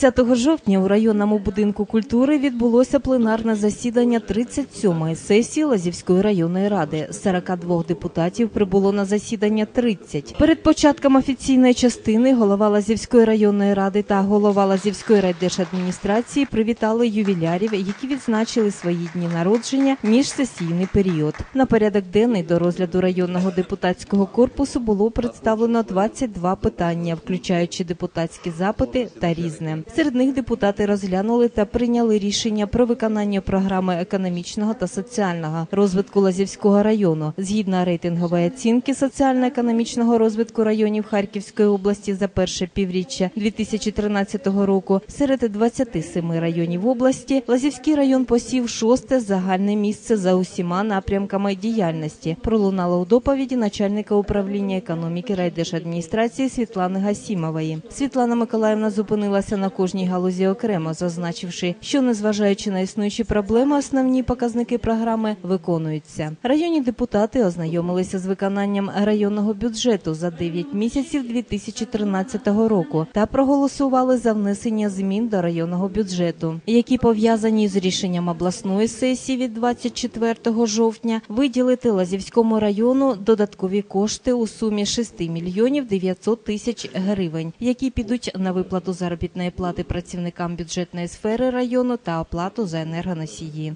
30 жовтня у районному будинку культури відбулося пленарне засідання 37-ї сесії Лазівської районної ради. З 42 депутатів прибуло на засідання 30. Перед початком офіційної частини голова Лазівської районної ради та голова Лазівської райдержадміністрації привітали ювілярів, які відзначили свої дні народження міжсесійний період. На порядок денний до розгляду районного депутатського корпусу було представлено 22 питання, включаючи депутатські запити та різне. Серед них депутати розглянули та прийняли рішення про виконання програми економічного та соціального розвитку Лазівського району згідно рейтингової оцінки соціально-економічного розвитку районів Харківської області за перше півріччя 2013 року. Серед 27 районів області Лазівський район посів шосте загальне місце за усіма напрямками діяльності. Пролунало у доповіді начальника управління економіки райдержадміністрації Світлани Гасімової. Світлана Миколаївна зупинилася на кожній галузі окремо, зазначивши, що незважаючи на існуючі проблеми, основні показники програми виконуються. Районні депутати ознайомилися з виконанням районного бюджету за 9 місяців 2013 року та проголосували за внесення змін до районного бюджету, які пов'язані з рішенням обласної сесії від 24 жовтня виділити Лазівському району додаткові кошти у сумі 6 мільйонів 900 тисяч гривень, які підуть на виплату заробітної плати працівникам бюджетної сфери району та оплату за енергоносії.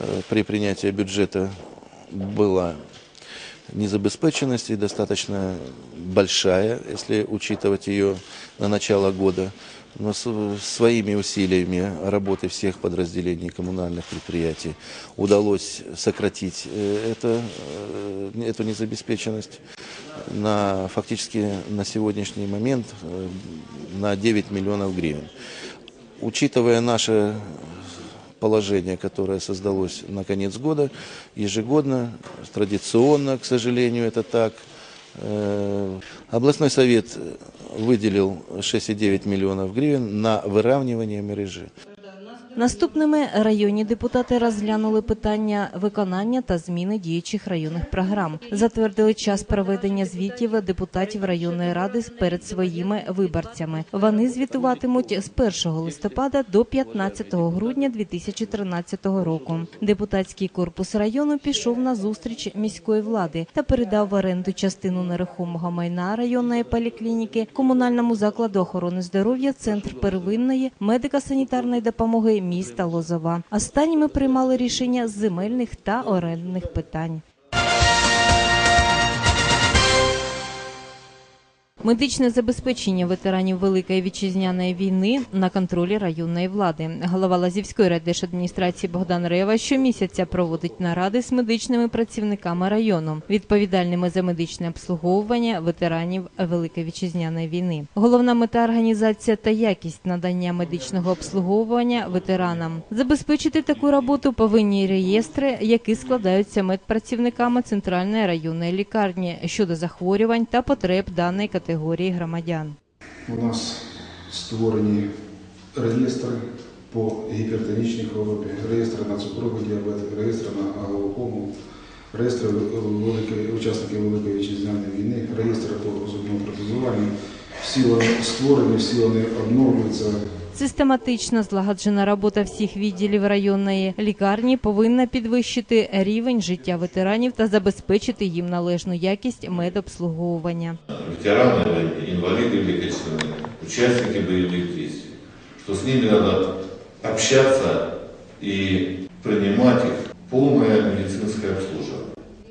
Э, При принятии бюджета была незабеспеченность и достаточно большая, если учитывать ее на начало года. Но своими усилиями работы всех подразделений коммунальных предприятий удалось сократить э, это, э, эту незабеспеченность на, фактически на сегодняшний момент э, на 9 миллионов гривен. Учитывая наше положение, которое создалось на конец года, ежегодно, традиционно, к сожалению, это так. э, Областной совет выделил 6,9 миллионов гривен на выравнивание мережи. Наступними районні депутати розглянули питання виконання та зміни діючих районних програм. Затвердили час проведення звітів депутатів районної ради перед своїми виборцями. Вони звітуватимуть з 1 листопада до 15 грудня 2013 року. Депутатський корпус району пішов на зустріч міської влади та передав в оренду частину нерухомого майна районної поліклініки комунальному закладу охорони здоров'я Центр первинної медико-санітарної допомоги міста Лозова. Останніми приймали рішення земельних та орендних питань. Медичне забезпечення ветеранів Великої вітчизняної війни на контролі районної влади. Голова Лазівської райдержадміністрації Богдан Рева щомісяця проводить наради з медичними працівниками району, відповідальними за медичне обслуговування ветеранів Великої вітчизняної війни. Головна мета організація та якість надання медичного обслуговування ветеранам. Забезпечити таку роботу повинні реєстри, які складаються медпрацівниками центральної районної лікарні щодо захворювань та потреб даної категорії громадян. У нас створені реєстри по гіпертонічній хворобі, реєстри на цукровий діабет, реєстри на глаукому, реєстри великої, учасників Великої вітчизняної війни, реєстри по зубному протезуванню. Всі створені, всі вони обновлюються. Систематична злагоджена робота всіх відділів районної лікарні повинна підвищити рівень життя ветеранів та забезпечити їм належну якість медобслуговування. ветераны, инвалиды Великой Отечественной, участники боевых действий, что с ними надо общаться и принимать их полное медицинское обслуживание.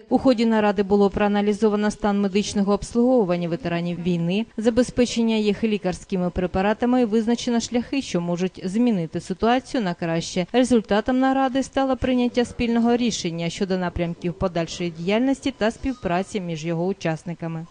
У ході наради було проаналізовано стан медичного обслуговування ветеранів війни, забезпечення їх лікарськими препаратами і визначено шляхи, що можуть змінити ситуацію на краще. Результатом наради стало прийняття спільного рішення щодо напрямків подальшої діяльності та співпраці між його учасниками.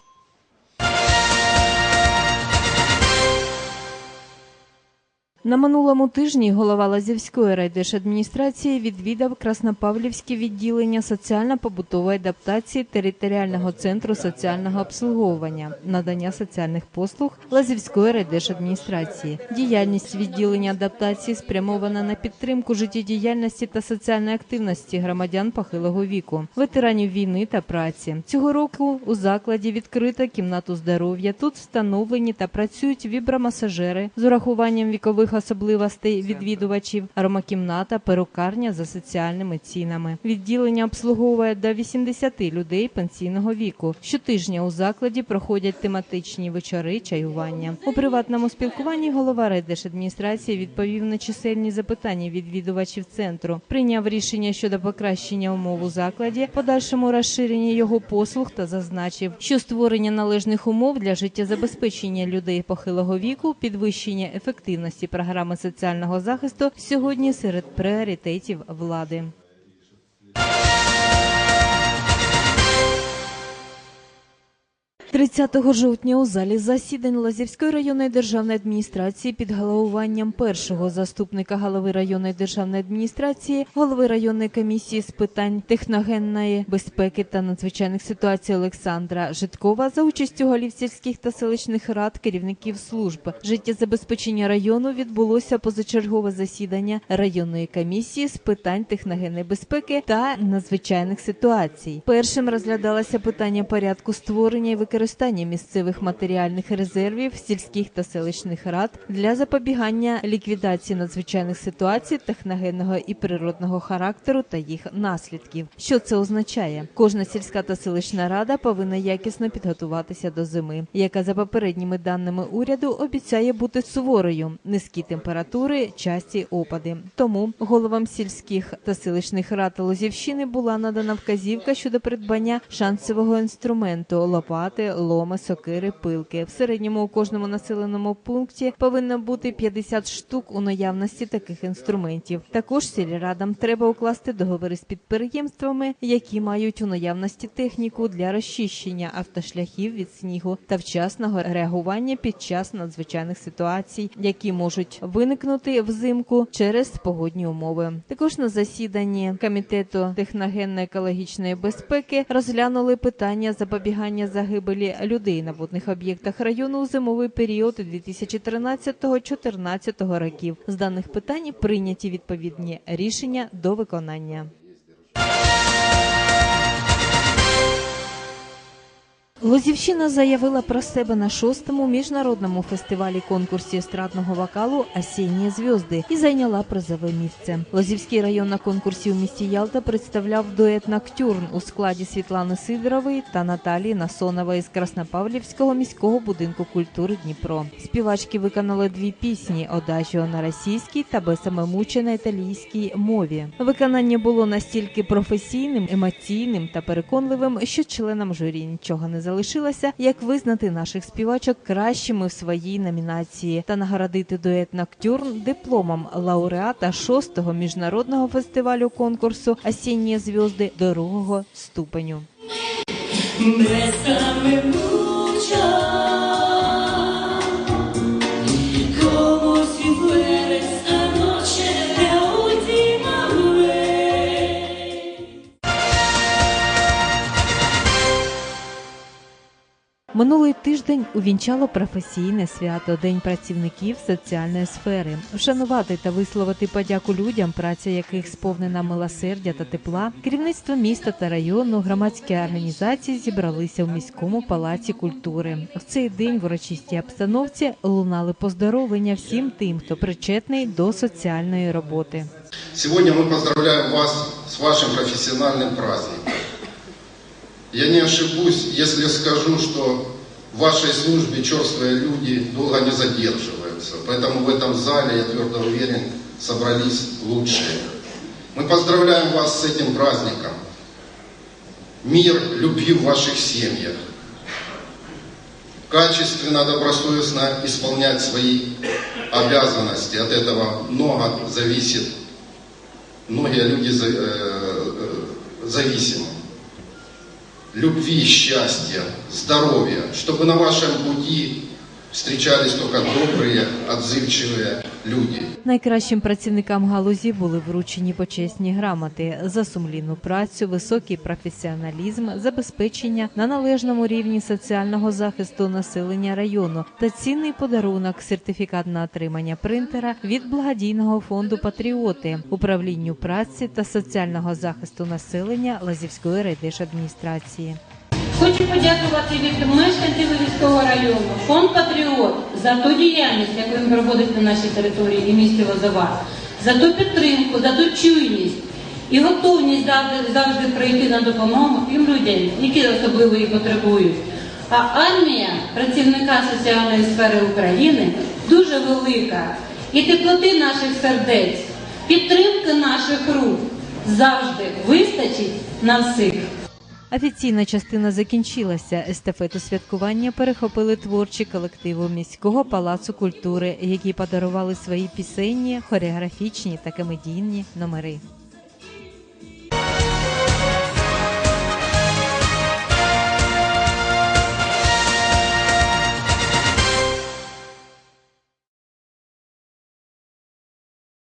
На минулому тижні голова Лазівської райдержадміністрації відвідав Краснопавлівське відділення соціально-побутової адаптації територіального центру соціального обслуговування, надання соціальних послуг Лазівської райдержадміністрації. Діяльність відділення адаптації спрямована на підтримку життєдіяльності та соціальної активності громадян похилого віку, ветеранів війни та праці. Цього року у закладі відкрита кімнату здоров'я. Тут встановлені та працюють вібромасажери з урахуванням вікових особливостей відвідувачів, аромакімната, перукарня за соціальними цінами. Відділення обслуговує до 80 людей пенсійного віку. Щотижня у закладі проходять тематичні вечори, чаювання. У приватному спілкуванні голова райдержадміністрації відповів на чисельні запитання відвідувачів центру, прийняв рішення щодо покращення умов у закладі, подальшому розширенні його послуг та зазначив, що створення належних умов для життєзабезпечення людей похилого віку, підвищення ефективності програми соціального захисту сьогодні серед пріоритетів влади. – 30 жовтня у залі засідань Лазівської районної державної адміністрації під головуванням першого заступника голови районної державної адміністрації, голови районної комісії з питань техногенної безпеки та надзвичайних ситуацій Олександра Житкова за участю голів сільських та селищних рад, керівників служб життєзабезпечення району відбулося позачергове засідання районної комісії з питань техногенної безпеки та надзвичайних ситуацій. Першим розглядалося питання порядку створення і використання місцевих матеріальних резервів сільських та селищних рад для запобігання ліквідації надзвичайних ситуацій техногенного і природного характеру та їх наслідків. Що це означає? Кожна сільська та селищна рада повинна якісно підготуватися до зими, яка за попередніми даними уряду обіцяє бути суворою, низькі температури, часті опади. Тому головам сільських та селищних рад Лозівщини була надана вказівка щодо придбання шансового інструменту лопати, ломи, сокири, пилки. В середньому у кожному населеному пункті повинно бути 50 штук у наявності таких інструментів. Також сільрадам треба укласти договори з підприємствами, які мають у наявності техніку для розчищення автошляхів від снігу та вчасного реагування під час надзвичайних ситуацій, які можуть виникнути взимку через погодні умови. Також на засіданні комітету техногенно-екологічної безпеки розглянули питання запобігання загибелі людей на водних об'єктах району у зимовий період 2013-2014 років. З даних питань прийняті відповідні рішення до виконання. Лозівщина заявила про себе на шостому міжнародному фестивалі конкурсі естрадного вокалу «Осінні зв'язди» і зайняла призове місце. Лозівський район на конкурсі у місті Ялта представляв дует «Ноктюрн» у складі Світлани Сидорової та Наталії Насонової з Краснопавлівського міського будинку культури Дніпро. Співачки виконали дві пісні «Одажіо» на російській та «Бесамемуче» на італійській мові. Виконання було настільки професійним, емоційним та переконливим, що членам журі нічого не залишилося, як визнати наших співачок кращими в своїй номінації та нагородити дует Ноктюрн дипломом лауреата шостого міжнародного фестивалю конкурсу Осінні зв'язди другого ступеню. Bésame Минулий тиждень увінчало професійне свято День працівників соціальної сфери. Вшанувати та висловити подяку людям, праця яких сповнена милосердя та тепла. Керівництво міста та району, громадські організації зібралися в міському палаці культури. В цей день в урочистій обстановці лунали поздоровлення всім тим, хто причетний до соціальної роботи. Сегодня мы поздравляем вас с вашим профессиональным праздником. Я не ошибусь, если скажу, что в вашей службе черствые люди долго не задерживаются. Поэтому в этом зале, я твердо уверен, собрались лучшие. Мы поздравляем вас с этим праздником. Мир, любви в ваших семьях. Качественно, добросовестно исполнять свои обязанности. От этого много зависит многие люди э, э, зависимы. Любви, счастья, здоровья, чтобы на вашем пути встречались только добрые, отзывчивые люди. Найкращим працівникам галузі були вручені почесні грамоти за сумлінну працю, високий професіоналізм, забезпечення на належному рівні соціального захисту населення району та цінний подарунок сертифікат на отримання принтера від благодійного фонду Патріоти, управлінню праці та соціального захисту населення Лазівської райдержадміністрації. Хочу подякувати від мешканців Львівського району, фонд Патріот за ту діяльність, яку він проводить на нашій території і місті Лозова, за ту підтримку, за ту чуйність і готовність завжди, завжди прийти на допомогу тим людям, які особливо її потребують. А армія працівника соціальної сфери України дуже велика. І теплоти наших сердець, підтримки наших рук завжди вистачить на всіх. Офіційна частина закінчилася. Естафету святкування перехопили творчі колективи міського палацу культури, які подарували свої пісенні, хореографічні та комедійні номери.